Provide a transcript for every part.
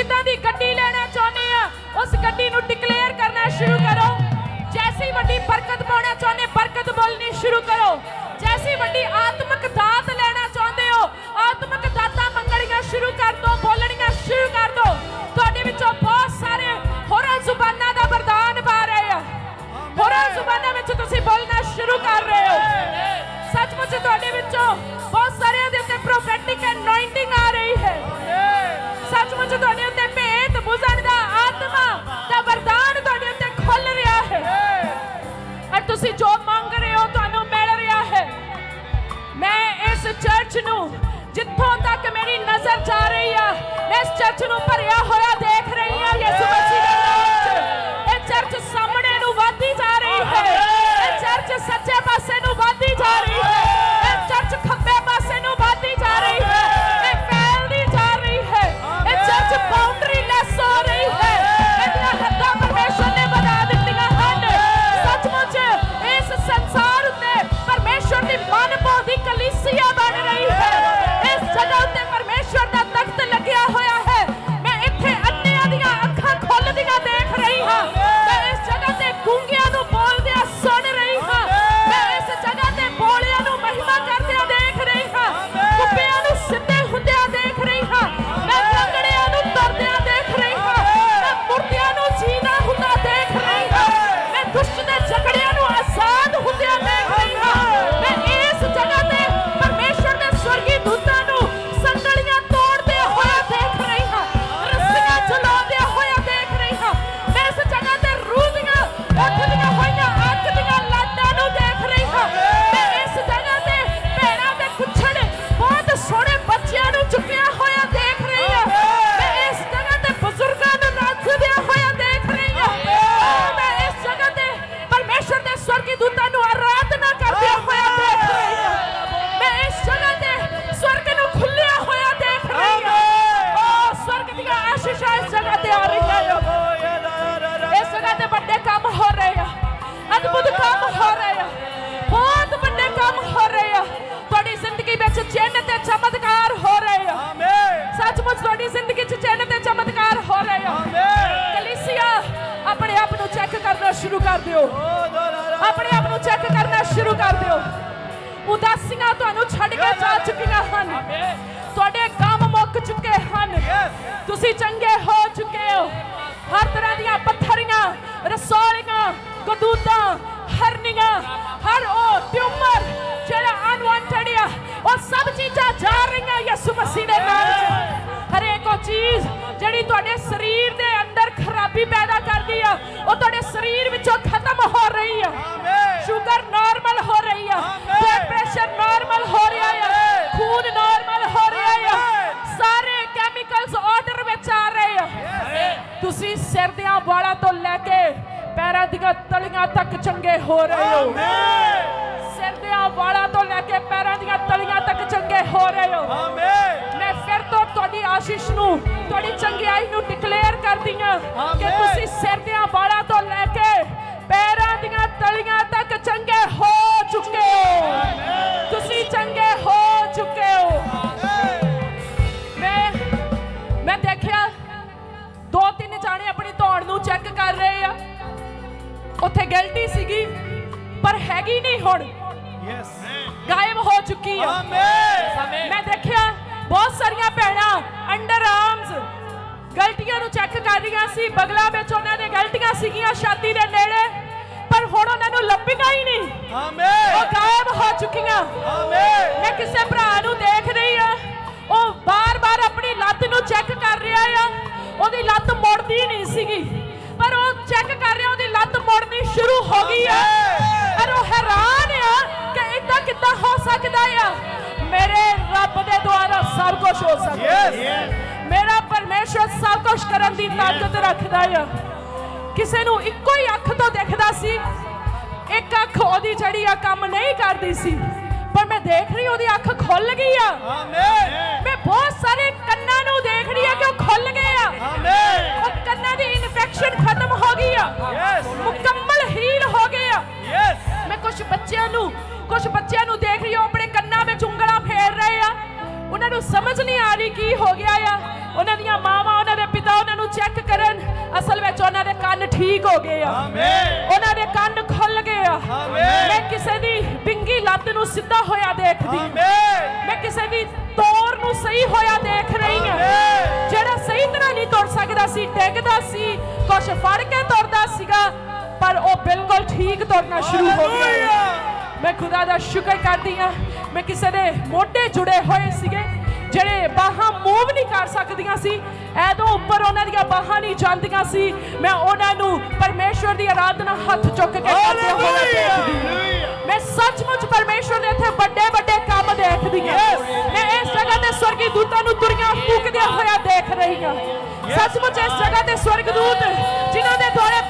ਜਿੱਦਾਂ ਦੀ ਗੱਡੀ ਲੈਣਾ ਚਾਹੁੰਦੇ ਆ, ਉਸ ਗੱਡੀ ਨੂੰ ਡਿਕਲੇਅਰ ਕਰਨਾ ਸ਼ੁਰੂ ਕਰੋ। ਜੈਸੀ ਵੱਡੀ ਬਰਕਤ ਪਾਉਣਾ ਚਾਹੁੰਦੇ, ਬਰਕਤ ਬੋਲਣੀ ਸ਼ੁਰੂ ਕਰੋ। ਜੈਸੀ ਵੱਡੀ ਆਤਮਿਕ ਦਾਤ ਲੈਣਾ ਚਾਹੁੰਦੇ ਹੋ, ਆਤਮਿਕ ਦਾਤਾਂ ਮੰਗਣੀਆਂ ਸ਼ੁਰੂ ਕਰ ਦੋ, ਬੋਲਣੀਆਂ ਸ਼ੁਰੂ ਕਰ ਦੋ। ਤੁਹਾਡੇ ਵਿੱਚੋਂ ਬਹੁਤ ਸਾਰੇ ਹੋਰਾਂ ਜ਼ੁਬਾਨਾਂ ਦਾ ਵਰਦਾਨ ਪਾ ਰਹੇ ਆ। ਹੋਰਾਂ ਜ਼ੁਬਾਨਾਂ ਵਿੱਚ ਤੁਸੀਂ ਬੋਲਣਾ ਸ਼ੁਰੂ ਕਰ ਰਹੇ ਹੋ। ਸੱਚਮੁੱਚ ਤੁਹਾਡੇ ਵਿੱਚੋਂ ਤੁਸੀਂ ਜੋ ਮੰਗ ਰਹੇ ਹੋ ਤੁਹਾਨੂੰ ਮਿਲ ਰਿਹਾ ਹੈ। ਮੈਂ ਇਸ ਚਰਚ ਨੂੰ ਜਿੱਥੋਂ ਤੱਕ ਮੇਰੀ ਨਜ਼ਰ ਜਾ ਰਹੀ ਆ ਇਸ ਚਰਚ ਨੂੰ ਭਰਿਆ ਹੋਇਆ ਦੇਖ ਸ਼ੁਰੂ ਕਰ ਦਿਓ। ਆਪਣੇ ਆਪ ਨੂੰ ਚੈੱਕ ਕਰਨਾ ਸ਼ੁਰੂ ਕਰ ਦਿਓ। ਉਦਾਸੀਆਂ ਤੁਹਾਨੂੰ ਛੱਡ ਕੇ ਜਾ ਚੁੱਕੀਆਂ ਹਨ। ਤੁਹਾਡੇ ਕੰਮ ਮੁੱਕ ਚੁੱਕੇ ਹਨ। ਤੁਸੀਂ ਚੰਗੇ ਹੋ ਚੁੱਕੇ ਹੋ। ਹਰ ਤਰ੍ਹਾਂ ਦੀਆਂ ਪੱਥਰੀਆਂ, ਰਸੌਲੀਆਂ ਕਦੂਤਾਂ ਹਰਨੀਆਂ, ਹਰ ਉਹ ਟਿਊਮਰ ਜਿਹੜਾ ਅਨਵਾਂਟਡ ਉਹ ਸਭ ਚੀਜ਼ਾਂ ਜਾ ਰਹੀਆਂ ਯਿਸੂ ਮਸੀਹ ਦੇ ਨਾਮ 'ਚ ਹਰੇਕ ਚੀਜ਼ ਜਿਹੜੀ ਤੁਹਾਡੇ ਸਰੀਰ ਦੇ ਅੰਦਰ ਖਰਾਬੀ ਪੈਦਾ ਕਰਦੀ ਆ, ਉਹ ਤੁਹਾਡੇ ਸਰੀਰ ਵਿੱਚੋਂ ਖਤਮ ਹੋ ਹੈਗੀ ਨਹੀਂ ਹੁਣ। ਯੈਸ ਗਾਇਬ ਹੋ ਚੁੱਕੀ ਆ। ਆਮੇਨ ਮੈਂ ਦੇਖਿਆ ਬਹੁਤ ਸਾਰੀਆਂ ਭੈਣਾਂ ਅੰਡਰ ਆਰਮਸ ਗਲਤੀਆਂ ਨੂੰ ਚੈੱਕ ਕਰ ਰਹੀਆਂ ਸੀ। ਬਗਲਾ ਵਿੱਚ ਉਹਨਾਂ ਦੇ ਗਲਤੀਆਂ ਸੀਗੀਆਂ ਛਾਤੀ ਦੇ ਨੇੜੇ। ਪਰ ਹੁਣ ਉਹਨਾਂ ਨੂੰ ਲੱਭੀਆਂ ਹੀ ਨਹੀਂ। ਉਹ ਆਮੇਨ ਗਾਇਬ ਹੋ ਚੁੱਕੀਆਂ। ਆਮੇਨ ਮੈਂ ਕਿਸੇ ਭਰਾ ਨੂੰ ਦੇਖ ਰਹੀ ਆ। ਉਹ ਬਾਰ-ਬਾਰ ਆਪਣੀ ਲੱਤ ਨੂੰ ਚੈੱਕ ਕਰ ਰਿਹਾ ਆ। ਉਹਦੀ ਲੱਤ ਮੁੜਦੀ ਨਹੀਂ ਸੀਗੀ। ਪਰ ਉਹ ਚੈੱਕ ਕਰ ਰਿਹਾ ਉਹਦੀ ਲੱਤ ਮੁੜਨੀ ਸ਼ੁਰੂ ਹੋ ਗਈ ਆ। ਸਕਦਾ ਆ ਮੇਰੇ ਰੱਬ ਦੇ ਦੁਆਰਾ ਸਭ ਕੁਝ ਹੋ ਸਕਦਾ ਯੈਸ ਮੇਰਾ ਪਰਮੇਸ਼ਰ ਸਭ ਕੁਝ ਕਰਨ ਦੀ ਤਾਕਤ ਰੱਖਦਾ ਆ ਕਿਸੇ ਨੂੰ ਇੱਕੋ ਹੀ ਅੱਖ ਤੋਂ ਦਿਖਦਾ ਸੀ। ਇੱਕ ਅੱਖ ਉਹਦੀ ਜਿਹੜੀ ਆ ਕੰਮ ਨਹੀਂ ਕਰਦੀ ਸੀ। ਪਰ ਮੈਂ ਦੇਖ ਰਹੀ ਉਹਦੀ ਅੱਖ ਖੁੱਲ ਗਈ ਆ। ਆਮੇਨ ਮੈਂ ਬਹੁਤ ਸਾਰੇ ਕੰਨਾਂ ਨੂੰ ਦੇਖ ਰਹੀ ਆ ਕਿ ਉਹ ਖੁੱਲ ਗਏ ਆ। ਆਮੇਨ ਉਹ ਕੰਨਾਂ ਦੀ ਇਨਫੈਕਸ਼ਨ ਖਤਮ ਹੋ ਗਈ ਆ। ਯੈਸ ਮੁਕੰਮਲ ਹੀਲ ਹੋ ਗਏ ਆ। ਯੈਸ ਮੈਂ ਕੁਝ ਬੱਚਿਆਂ ਨੂੰ ਕੁਝ ਬੱਚਿਆਂ ਨੂੰ ਦੇਖ ਰਹੀ ਹਾਂ ਨੂੰ ਸਮਝ ਨਹੀਂ ਆ ਰਹੀ ਕੀ ਹੋ ਗਿਆ ਆ। ਉਹਨਾਂ ਦੀਆਂ ਮਾਵਾਂ ਉਹਨਾਂ ਦੇ ਪਿਤਾ ਉਹਨਾਂ ਨੂੰ ਚੈੱਕ ਕਰਨ। ਅਸਲ ਵਿੱਚ ਉਹਨਾਂ ਦੇ ਕੰਨ ਠੀਕ ਹੋ ਗਏ ਆ। ਆਮੇਨ ਉਹਨਾਂ ਦੇ ਕੰਨ ਖੁੱਲ ਗਏ ਆ। ਆਮੇਨ। ਮੈਂ ਕਿਸੇ ਦੀ ਬਿੰਗੀ ਲੱਤ ਨੂੰ ਸਿੱਧਾ ਹੋਇਆ ਦੇਖਦੀ। ਆਮੇਨ ਮੈਂ ਕਿਸੇ ਦੀ ਤੋਰ ਨੂੰ ਸਹੀ ਹੋਇਆ ਦੇਖ ਰਹੀ ਆਮੇਨ। ਜਿਹੜਾ ਸਹੀ ਤਰ੍ਹਾਂ ਨਹੀਂ ਤੁਰ ਸਕਦਾ ਸੀ ਡਿੱਗਦਾ ਸੀ ਕੁਛ ਫੜ ਕੇ ਤੁਰਦਾ ਸੀਗਾ ਪਰ ਉਹ ਬਿਲਕੁਲ ਠੀਕ ਤੁਰਨਾ ਸ਼ੁਰੂ ਹੋ ਗਿਆ। ਮੈਂ ਖੁਦਾ ਦਾ ਸ਼ੁਕਰ ਕਰਦੀ ਹਾਂ। ਮੈਂ ਕਿਸੇ ਦੇ ਮੋਢੇ ਜੁੜੇ ਹੋਏ ਸੀਗੇ। ਜਿਹੜੇ ਬਾਹਾਂ ਮੂਵ ਨਹੀਂ ਕਰ ਸਕਦੀਆਂ ਸੀ ਐਦੋਂ ਉੱਪਰ ਉਹਨਾਂ ਦੀਆਂ ਬਾਹਾਂ ਨਹੀਂ ਜਾਂਦੀਆਂ ਸੀ। ਮੈਂ ਉਹਨਾਂ ਨੂੰ ਪਰਮੇਸ਼ਵਰ ਦੀ ਆਰਾਧਨਾ ਹੱਥ ਚੁੱਕ ਕੇ ਕਰਦੇ ਹੋਏ ਦੇਖਦੀ ਮੈਂ ਸੱਚਮੁੱਚ ਪਰਮੇਸ਼ਵਰ ਦੇ ਇੱਥੇ ਵੱਡੇ ਵੱਡੇ ਕੰਮ ਦੇਖਦੀ ਹਾਂ। ਮੈਂ ਇਸ ਜਗ੍ਹਾ ਤੇ ਸਵਰਗੀ ਦੂਤਾਂ ਨੂੰ ਦੁਨੀਆਂ ਫੂਕਦਿਆਂ ਹੋਇਆ ਦੇਖ ਰਹੀ ਹਾਂ। ਸੱਚਮੁੱਚ ਇਸ ਜਗ੍ਹਾ ਤੇ ਸਵਰਗਦੂਤ ਜਿਨ੍ਹਾਂ ਦੇ ਦੁਆਲੇ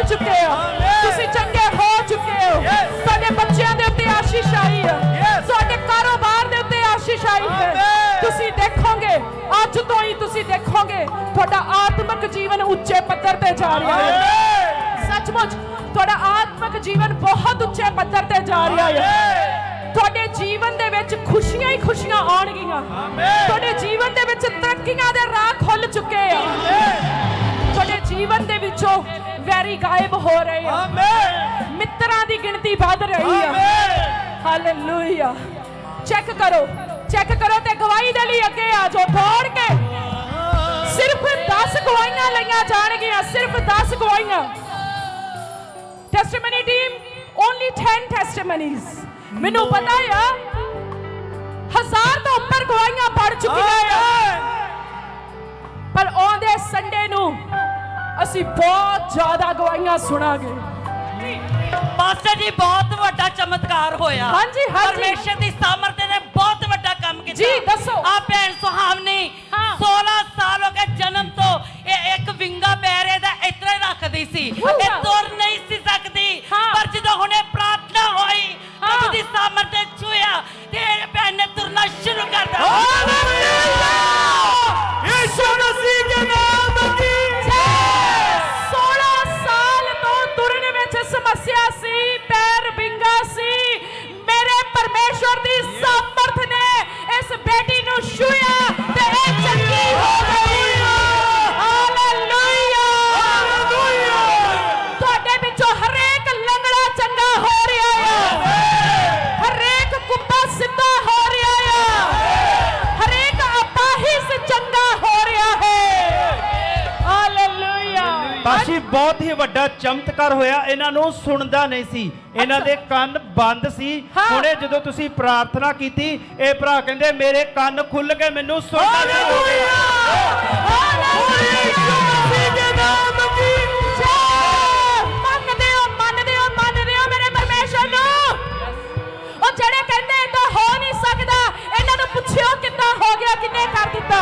ਨਿਕਲ ਚੁੱਕੇ ਆ ਤੁਸੀਂ ਚੰਗੇ ਹੋ ਚੁੱਕੇ ਹੋ. ਤੁਹਾਡੇ ਬੱਚਿਆਂ ਦੇ ਉੱਤੇ ਆਸ਼ੀਸ਼ ਆਈ ਹੈ. ਤੁਹਾਡੇ ਕਾਰੋਬਾਰ ਦੇ ਉੱਤੇ ਆਸ਼ੀਸ਼ ਆਈ ਹੈ. ਤੁਸੀਂ ਦੇਖੋਗੇ ਅੱਜ ਤੋਂ ਹੀ ਤੁਸੀਂ ਦੇਖੋਗੇ ਤੁਹਾਡਾ ਆਤਮਿਕ ਜੀਵਨ ਉੱਚੇ ਪੱਧਰ ਤੇ ਜਾ ਰਿਹਾ ਹੈ ਸੱਚਮੁੱਚ ਤੁਹਾਡਾ ਆਤਮਿਕ ਜੀਵਨ ਬਹੁਤ ਉੱਚੇ ਪੱਧਰ ਤੇ ਜਾ ਰਿਹਾ ਹੈ ਤੁਹਾਡੇ ਜੀਵਨ ਦੇ ਵਿੱਚ ਖੁਸ਼ੀਆਂ ਹੀ ਖੁਸ਼ੀਆਂ ਆਉਣਗੀਆਂ ਤੁਹਾਡੇ ਜੀਵਨ ਦੇ ਵਿੱਚ ਤਰੱਕੀਆਂ ਦੇ ਰਾਹ ਖੁੱਲ ਚੁੱਕੇ ਆ ਤੁਹਾਡੇ ਜੀਵਨ ਦੇ ਵਿੱਚੋਂ ਵੈਰੀ ਗਾਇਬ ਹੋ ਰਹੇ ਆ। ਆਮੇਨ ਮਿੱਤਰਾਂ ਦੀ ਗਿਣਤੀ ਵੱਧ ਰਹੀ ਆ। ਆਮੇਨ ਹਾਲੇਲੂਇਆ ਚੈੱਕ ਕਰੋ। ਚੈੱਕ ਕਰੋ ਤੇ ਗਵਾਹੀ ਦੇ ਲਈ ਅੱਗੇ ਆ ਜਾਓ। ਦੌੜ ਕੇ ਸਿਰਫ 10 ਗਵਾਹੀਆਂ ਲਈਆਂ ਜਾਣਗੀਆਂ ਸਿਰਫ 10 ਗਵਾਹੀਆਂ। ਟੈਸਟੀਮਨੀ ਟੀਮ ਓਨਲੀ 10 ਟੈਸਟੀਮਨੀਜ਼ ਮੈਨੂੰ ਪਤਾ ਆ ਹਜ਼ਾਰ ਤੋਂ ਉੱਪਰ ਗਵਾਹੀਆਂ ਪੜ ਚੁੱਕੀਆਂ ਆ। ਪਰ ਆਉਂਦੇ ਸੰਡੇ ਨੂੰ ਅਸੀਂ ਬਹੁਤ ਜ਼ਿਆਦਾ ਗਵਾਹੀਆਂ ਸੁਣਾਂਗੇ ਪਾਸਟਰ ਜੀ ਬਹੁਤ ਵੱਡਾ ਚਮਤਕਾਰ ਹੋਇਆ ਹਾਂਜੀ, ਹਾਂਜੀ। ਪਰਮੇਸ਼ਰ ਦੀ ਸਾਮਰਥ ਨੇ ਬਹੁਤ ਵੱਡਾ ਕੰਮ ਕੀਤਾ ਜੀ, ਦੱਸੋ। ਆ ਭੈਣ ਸੁਹਾਵਨੀ ਹਾਂ। 16 ਸਾਲ ਹੋ ਗਏ ਜਨਮ ਤੋਂ ਇਹ ਇੱਕ ਵਿੰਗਾ ਪੈਰੇ ਦਾ ਇਤਰਾ ਰੱਖਦੀ ਸੀ। ਇਹ ਤੁਰ ਨਹੀਂ ਸੀ ਸਕਦੀ। ਪਰ ਜਦੋਂ ਹੁਣੇ ਪ੍ਰਾਰਥਨਾ ਹੋਈ। ਪ੍ਰਭੂ ਦੀ ਸਾਮਰਥ ਬਹੁਤ ਹੀ ਵੱਡਾ ਚਮਤਕਾਰ ਹੋਇਆ ਇਹਨਾਂ ਨੂੰ ਸੁਣਦਾ ਨਹੀਂ ਸੀ। ਇਹਨਾਂ ਦੇ ਕੰਨ ਬੰਦ ਸੀ। ਹੁਣੇ ਜਦੋਂ ਤੁਸੀਂ ਪ੍ਰਾਰਥਨਾ ਕੀਤੀ ਇਹ ਭਰਾ ਕਹਿੰਦੇ ਮੇਰੇ ਕੰਨ ਖੁੱਲ ਕੇ ਮੈਨੂੰ ਸੁਣਨਾ ਸ਼ੁਰੂ ਹੋ ਗਿਆ ਮੰਨਦੇ ਹੋ ਮੰਨਦੇ ਹੋ ਮੰਨਦੇ ਹੋ ਮੇਰੇ ਪਰਮੇਸ਼ਰ ਨੂੰ। ਉਹ ਜਿਹੜੇ ਕਹਿੰਦੇ ਇਹ ਤਾਂ ਹੋ ਨਹੀਂ ਸਕਦਾ। ਇਹਨਾਂ ਨੂੰ ਪੁੱਛਿਓ ਕਿੱਦਾਂ ਹੋ ਗਿਆ ਕਿੰਨੇ ਕਰ ਦਿੱਤਾ।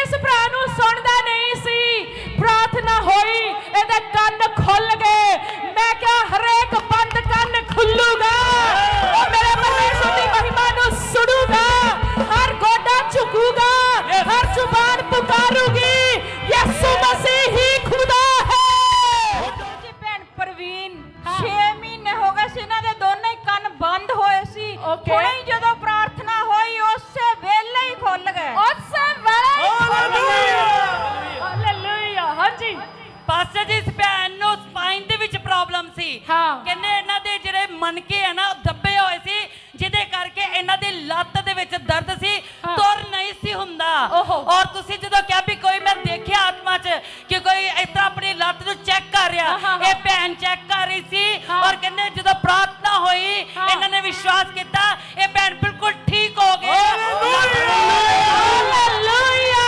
ਇਸ ਭਰਾ ਨੂੰ ਸੁਣਦਾ ਜਿਹੜੇ ਮਨਕੇ ਆ ਨਾ ਦੱਬੇ ਹੋਏ ਸੀ ਜਿਹਦੇ ਕਰਕੇ ਇਹਨਾਂ ਦੀ ਲੱਤ ਦੇ ਵਿੱਚ ਦਰਦ ਸੀ ਹਾਂ। ਤੁਰ ਨਹੀਂ ਸੀ ਹੁੰਦਾ। ਔਰ ਤੁਸੀਂ ਜਦੋਂ ਕਿਹਾ ਵੀ ਕੋਈ ਮੈਂ ਦੇਖਿਆ ਆਤਮਾ 'ਚ ਕਿ ਕੋਈ ਇਸ ਤਰ੍ਹਾਂ ਆਪਣੀ ਲੱਤ ਨੂੰ ਚੈੱਕ ਕਰ ਰਿਹਾ ਹਾਂ, ਹਾਂ, ਹਾਂ। ਇਹ ਭੈਣ ਚੈੱਕ ਕਰ ਰਹੀ ਸੀ ਹਾਂ। ਔਰ ਕਹਿੰਦੇ ਜਦੋਂ ਪ੍ਰਾਰਥਨਾ ਹੋਈ ਹਾਂ। ਇਹਨਾਂ ਨੇ ਵਿਸ਼ਵਾਸ ਕੀਤਾ ਇਹ ਭੈਣ ਬਿਲਕੁਲ ਠੀਕ ਹੋ ਗਈ ਹਾਲੇਲੂਇਆ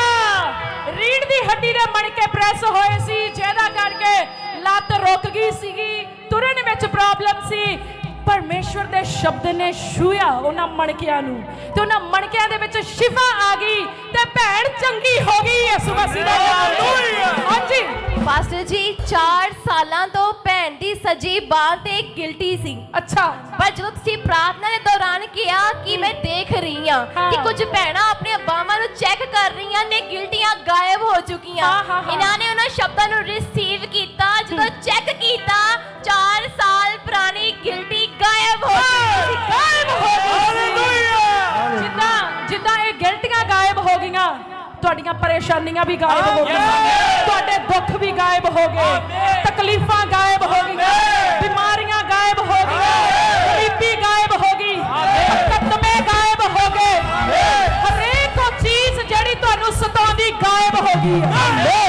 ਰੀੜ ਦੀ ਹੱਡੀ ਦੇ ਮਣਕੇ ਪ੍ਰੈਸ ਹੋਏ ਸੀ ਜਿਹਦਾ ਕਰਕੇ ਲੱਤ ਰੁਕ ਗਈ ਸੀਗੀ ਤੁਰਨ ਵਿੱਚ ਪ੍ਰੋਬਲਮ ਸੀ ਪਰਮੇਸ਼ਵਰ ਦੇ ਸ਼ਬਦ ਨੇ ਛੂਇਆ ਉਹਨਾਂ ਮਣਕਿਆਂ ਨੂੰ। ਤੇ ਉਹਨਾਂ ਮਣਕਿਆਂ ਦੇ ਵਿੱਚ ਸ਼ਿਫਾ ਆ ਗਈ ਤੇ ਭੈਣ ਚੰਗੀ ਹੋ ਗਈ ਯਿਸੂ ਮਸੀਹ ਦੇ ਨਾਮ ਨਾਲ ਹਾਂਜੀ। ਪਾਸਟਰ ਜੀ 4 ਸਾਲਾਂ ਤੋਂ ਭੈਣ ਦੀ ਸਜੀ ਬਾਹ ਤੇ ਗਿਲਟੀ ਸੀ। ਅੱਛਾ। ਪਰ ਜਦੋਂ ਤੁਸੀਂ ਪ੍ਰਾਰਥਨਾ ਦੇ ਦੌਰਾਨ ਕਿਹਾ ਕਿ ਮੈਂ ਦੇਖ ਰਹੀ ਹਾਂ। ਕਿ ਕੁਝ ਭੈਣਾਂ ਆਪਣੇ ਬਾਹਾਂ ਨੂੰ ਚੈੱਕ ਕਰ ਰਹੀਆਂ ਨੇ ਗਿਲਟੀਆਂ ਗਾਇਬ ਹੋ ਚੁੱਕੀਆਂ। ਇਹਨਾਂ ਨੇ ਉਹਨਾਂ ਸ਼ਬਦਾਂ ਨੂੰ ਰਿਸੀਵ ਕੀਤਾ ਜਦੋਂ ਚੈੱਕ ਤੁਹਾਡੀਆਂ ਪਰੇਸ਼ਾਨੀਆਂ ਵੀ ਗਾਇਬ ਹੋ ਗਈਆਂ। ਤੁਹਾਡੇ ਦੁੱਖ ਵੀ ਗਾਇਬ ਹੋ ਗਏ। ਤਕਲੀਫਾਂ ਗਾਇਬ ਹੋ ਗਈਆਂ। ਬਿਮਾਰੀਆਂ ਗਾਇਬ ਹੋ ਗਈਆਂ। ਗਰੀਬੀ ਗਾਇਬ ਹੋ ਗਈ। ਮੁਕੱਦਮੇ ਗਾਇਬ ਹੋ ਗਏ। ਹਰੇਕ ਚੀਜ਼ ਜਿਹੜੀ ਤੁਹਾਨੂੰ ਸਤਾਉਂਦੀ ਗਾਇਬ ਹੋ ਗਈ। ਹੈ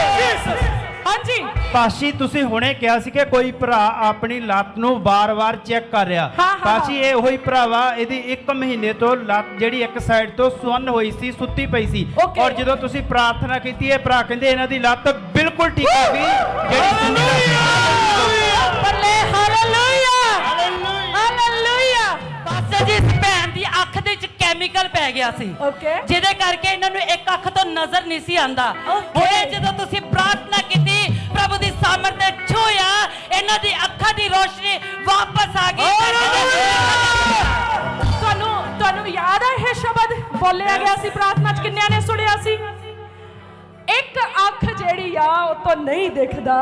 ਹਾਂਜੀ। ਪਾਸ਼ੀ ਤੁਸੀਂ ਹੁਣੇ ਕਿਹਾ ਸੀ ਕਿ ਕੋਈ ਭਰਾ ਆਪਣੀ ਲੱਤ ਨੂੰ ਵਾਰ-ਵਾਰ ਚੈੱਕ ਕਰ ਰਿਹਾ। ਹਾਂ, ਹਾਂ, ਪਾਸ਼ੀ ਇਹ ਉਹੀ ਭਰਾਵਾ ਇਹਦੀ 1 ਮਹੀਨੇ ਤੋਂ ਲੱਤ ਜਿਹੜੀ ਇੱਕ ਸਾਈਡ ਤੋਂ ਸੁੰਨ ਹੋਈ ਸੀ ਸੁੱਤੀ ਪਈ ਸੀ। Okay. ਔਰ ਜਦੋਂ ਤੁਸੀਂ ਪ੍ਰਾਰਥਨਾ ਕੀਤੀ ਇਹ ਭਰਾ ਕਹਿੰਦੇ ਇਹਨਾਂ ਦੀ ਲੱਤ ਬਿਲਕੁਲ ਠੀਕ ਹੋ ਗਈ ਜਿਹੜੀ ਸੁੰਨੀ ਲੱਤ ਸੀ। ਕੈਮੀਕਲ ਪੈ ਗਿਆ ਸੀ। ਓਕੇ ਜਿਹਦੇ ਕਰਕੇ ਇਹਨਾਂ ਨੂੰ ਇੱਕ ਅੱਖ ਤੋਂ ਨਜ਼ਰ ਨਹੀਂ ਸੀ ਆਂਦਾ ਹੁਣੇ ਜਦੋਂ ਤੁਸੀਂ ਪ੍ਰਾਰਥਨਾ ਕੀਤੀ ਪ੍ਰਭੂ ਦੀ ਸਾਮਰਥ ਨੇ ਛੋਇਆ ਇਹਨਾਂ ਦੀ ਅੱਖਾਂ ਦੀ ਰੋਸ਼ਨੀ ਵਾਪਸ ਆ ਗਈ। ਤੁਹਾਨੂੰ ਤੁਹਾਨੂੰ ਯਾਦ ਹੈ ਇਹ ਸ਼ਬਦ? ਬੋਲਿਆ ਗਿਆ ਸੀ ਪ੍ਰਾਰਥਨਾ ਚ ਕਿੰਨਿਆਂ ਨੇ ਸੁਣਿਆ ਸੀ? ਇੱਕ ਅੱਖ ਜਿਹੜੀ ਆ ਉਹ ਤੋਂ ਨਹੀਂ ਦਿਖਦਾ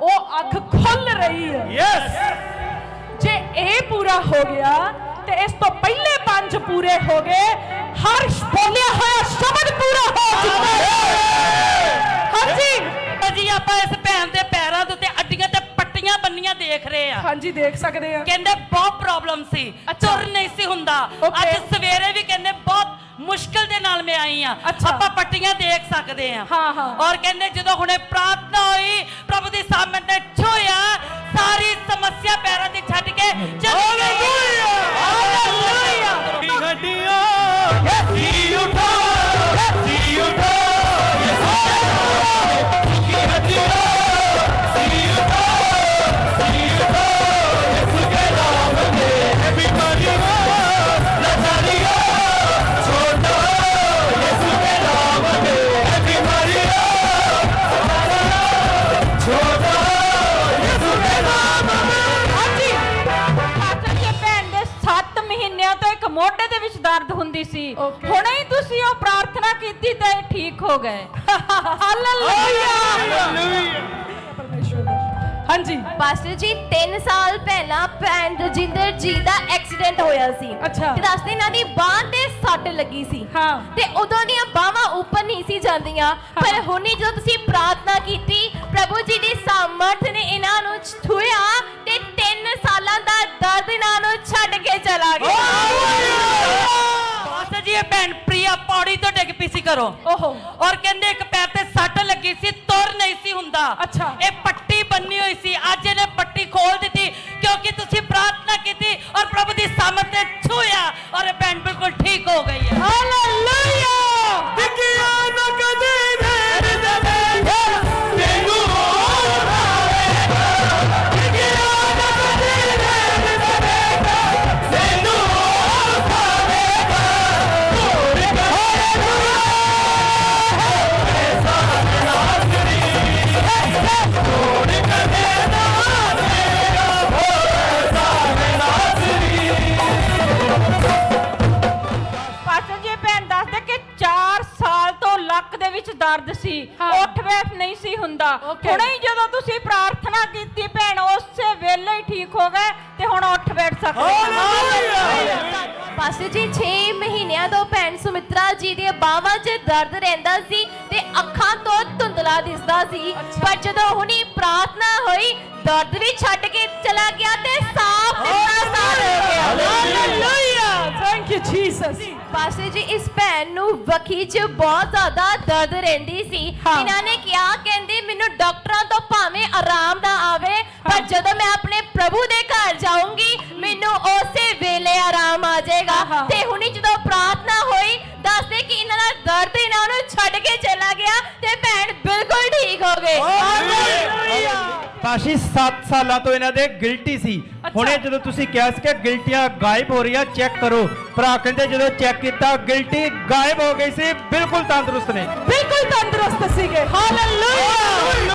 ਉਹ ਅੱਖ ਖੁੱਲ ਰਹੀ ਹੈ। ਜੇ ਇਹ ਪੂਰਾ ਹੋ ਗਿਆ ਤੇ ਇਸ ਤੋਂ ਪਹਿਲੇ ਪੰਜ ਪੂਰੇ ਹੋ ਗਏ। ਹਰ ਬੋਲਿਆ ਹੋਇਆ ਸ਼ਬਦ ਪੂਰਾ ਹੋ ਚੁੱਕਾ ਹੈ। ਹਾਂਜੀ। ਜੀ ਆਪਾਂ ਇਸ ਭੈਣ ਦੇ ਪੈਰਾਂ ਦੇ ਉੱਤੇ ਅੱਡੀਆਂ ਤੇ ਪੱਟੀਆਂ ਬੰਨੀਆਂ ਦੇਖ ਰਹੇ ਆ। ਹਾਂਜੀ ਦੇਖ ਸਕਦੇ ਆ। ਕਹਿੰਦੇ ਬਹੁਤ ਪ੍ਰੋਬਲਮ ਸੀ। ਤੁਰ ਨਹੀਂ ਸੀ ਹੁੰਦਾ. ਅੱਜ ਸਵੇਰੇ ਵੀ ਕਹਿੰਦੇ ਮੁਸ਼ਕਲ ਦੇ ਨਾਲ ਮੈਂ ਆਈ ਆ ਅੱਛਾ। ਆਪਾਂ ਪੱਟੀਆਂ ਦੇਖ ਸਕਦੇ ਆ ਹਾਂ, ਹਾਂ। ਔਰ ਕਹਿੰਦੇ ਜਦੋਂ ਹੁਣੇ ਪ੍ਰਾਰਥਨਾ ਹੋਈ ਪ੍ਰਭੂ ਦੀ ਸਾਹਮਣੇ ਤੇ ਛੋਇਆ ਸਾਰੀ ਸਮੱਸਿਆ ਪੈਰਾਂ ਦੀ ਛੱਡ ਕੇ ਚਲੀ ਗਈ। ਹਾਲੇਲੂਇਆ ਹੱਡੀਆਂ। ਦਰਦ ਹੁੰਦੀ ਸੀ. ਹੁਣੇ ਹੀ ਤੁਸੀਂ ਉਹ ਪ੍ਰਾਰਥਨਾ ਕੀਤੀ ਤਾਂ ਇਹ ਠੀਕ ਹੋ ਗਏ। ਹਾਲੇਲੂਇਆ ਹਾਂਜੀ। ਪਾਸਟਰ ਜੀ 3 ਸਾਲ ਪਹਿਲਾਂ ਭੈਣ ਰਜਿੰਦਰ ਜੀ ਦਾ ਐਕਸੀਡੈਂਟ ਹੋਇਆ ਸੀ। ਅੱਛਾ। ਤੇ ਰਸਤੇ ਇਹਨਾਂ ਦੀ ਬਾਹ ਤੇ ਸੱਟ ਲੱਗੀ ਸੀ। ਹਾਂ। ਤੇ ਉਦੋਂ ਦੀਆਂ ਬਾਹਾਂ ਉੱਪਰ ਨਹੀਂ ਸੀ ਜਾਂਦੀਆਂ। ਪਰ ਹੁਣੇ ਜਦੋਂ ਤੁਸੀਂ ਪ੍ਰਾਰਥਨਾ ਕੀਤੀ ਪ੍ਰਭੂ ਜੀ ਦੀ ਸਾਮਰਥ ਨੇ ਇਹਨਾਂ ਨੂੰ ਛੂਇਆ ਤੇ 3 ਸਾਲਾਂ ਦਾ ਦਰਦ ਇਹਨਾਂ ਨੂੰ ਛੱਡ ਕੇ ਚਲਾ ਗਿਆ। ਡਿੱਗ ਪਈ ਸੀ ਕਰੋ। ਓਹੋ। ਔਰ ਕਹਿੰਦੇ ਇੱਕ ਪੈਰ ਤੇ ਸੱਟ ਲੱਗੀ ਸੀ ਤੁਰ ਨਹੀਂ ਸੀ ਹੁੰਦਾ। ਅੱਛਾ। ਇਹ ਪੱਟੀ ਬੰਨੀ ਹੋਈ ਸੀ। ਅੱਜ ਇਹਨੇ ਪੱਟੀ ਖੋਲ ਦਿੱਤੀ ਕਿਉਂਕਿ ਤੁਸੀਂ ਪ੍ਰਾਰਥਨਾ ਕੀਤੀ ਔਰ ਪ੍ਰਭੂ ਦੀ ਸਾਮਰਥ ਨੇ ਛੂਇਆ ਔਰ ਇਹ ਭੈਣ ਬਿਲਕੁਲ ਠੀਕ ਹੋ ਗਈ ਹੈ। ਲੱਕ ਦੇ ਵਿੱਚ ਦਰਦ ਸੀ। ਉੱਠ ਬੈਠ ਨਹੀਂ ਸੀ ਹੁੰਦਾ. ਹੁਣੇ ਹੀ ਜਦੋਂ ਤੁਸੀਂ ਪ੍ਰਾਰਥਨਾ ਕੀਤੀ ਭੈਣ ਉਸੇ ਵੇਲੇ ਹੀ ਠੀਕ ਹੋ ਗਏ ਤੇ ਹੁਣ ਉੱਠ ਬੈਠ ਸਕਦੇ ਜੀ 6 ਮਹੀਨਿਆਂ ਤੋਂ ਭੈਣ ਸੁਮਿਤਰਾ ਜੀ ਦੇ ਬਾਹਾਂ 'ਚ ਦਰਦ ਰਹਿੰਦਾ ਸੀ ਤੇ ਅੱਖਾਂ ਤੋਂ ਧੁੰਦਲਾ ਦਿਸਦਾ ਸੀ। ਪਰ ਜਦੋਂ ਹੁਣੀ ਪ੍ਰਾਰਥਨਾ ਹੋਈ ਦਰਦ ਵੀ ਛੱਡ ਕੇ ਚਲਾ ਗਿਆ ਤੇ ਸਾਫ਼ ਦਿਸਣਾ ਹੋ ਗਿਆ। Hallelujah thank you Jesus pastor ji ਇਸ ਭੈਣ ਨੂੰ ਵਖੀ 'ਚ ਬਹੁਤ ਜ਼ਿਆਦਾ ਦਰਦ ਰਹਿੰਦੀ ਸੀ। ਹਾਂ। ਇਹਨਾਂ ਨੇ ਕਿਹਾ ਕਹਿੰਦੇ ਮੈਨੂੰ ਡਾਕਟਰਾਂ ਤੋਂ ਭਾਵੇਂ ਆਰਾਮ ਨਾ ਆਵੇ ਪਰ ਜਦੋਂ ਮੈਂ ਆਪਣੇ ਪ੍ਰਭੂ ਦੇ ਘਰ ਜਾਊਂਗੀ ਮੈਨੂੰ ਉਸੇ ਵੇਲੇ ਆਰਾਮ ਆ ਜਾਏਗਾ। ਤੇ ਹੁਣੀ ਜਦੋਂ ਪ੍ਰਾਰਥਨਾ ਹੋਈ ਦੱਸਦੇ ਕਿ ਇਹਨਾਂ ਦਾ ਦਰਦ ਇਹਨਾਂ ਨੂੰ ਛੱਡ ਕੇ ਚਲਾ ਗਿਆ ਤੇ ਭੈਣ ਬਿਲਕੁਲ ਠੀਕ ਹੋ ਗਏ। ਪਾਸ਼ੀ 7 ਸਾਲਾਂ ਤੋਂ ਇਹਨਾਂ ਦੇ ਗਿਲਟੀ ਸੀ। ਹੁਣੇ ਜਦੋਂ ਤੁਸੀਂ ਕਿਹਾ ਸੀ ਕਿ ਗਿਲਟੀਆਂ ਗਾਇਬ ਹੋ ਰਹੀਆਂ ਚੈੱਕ ਕਰੋ। ਭਰਾ ਕਹਿੰਦੇ ਜਦੋਂ ਚੈੱਕ ਕੀਤਾ ਗਿਲਟੀ ਗਾਇਬ ਹੋ ਗਈ ਸੀ। ਬਿਲਕੁਲ ਤੰਦਰੁਸਤ ਨੇ। ਬਿਲਕੁਲ ਤੰਦਰੁਸਤ ਸੀਗੇ। ਹਾਲੇਲੂਇਆ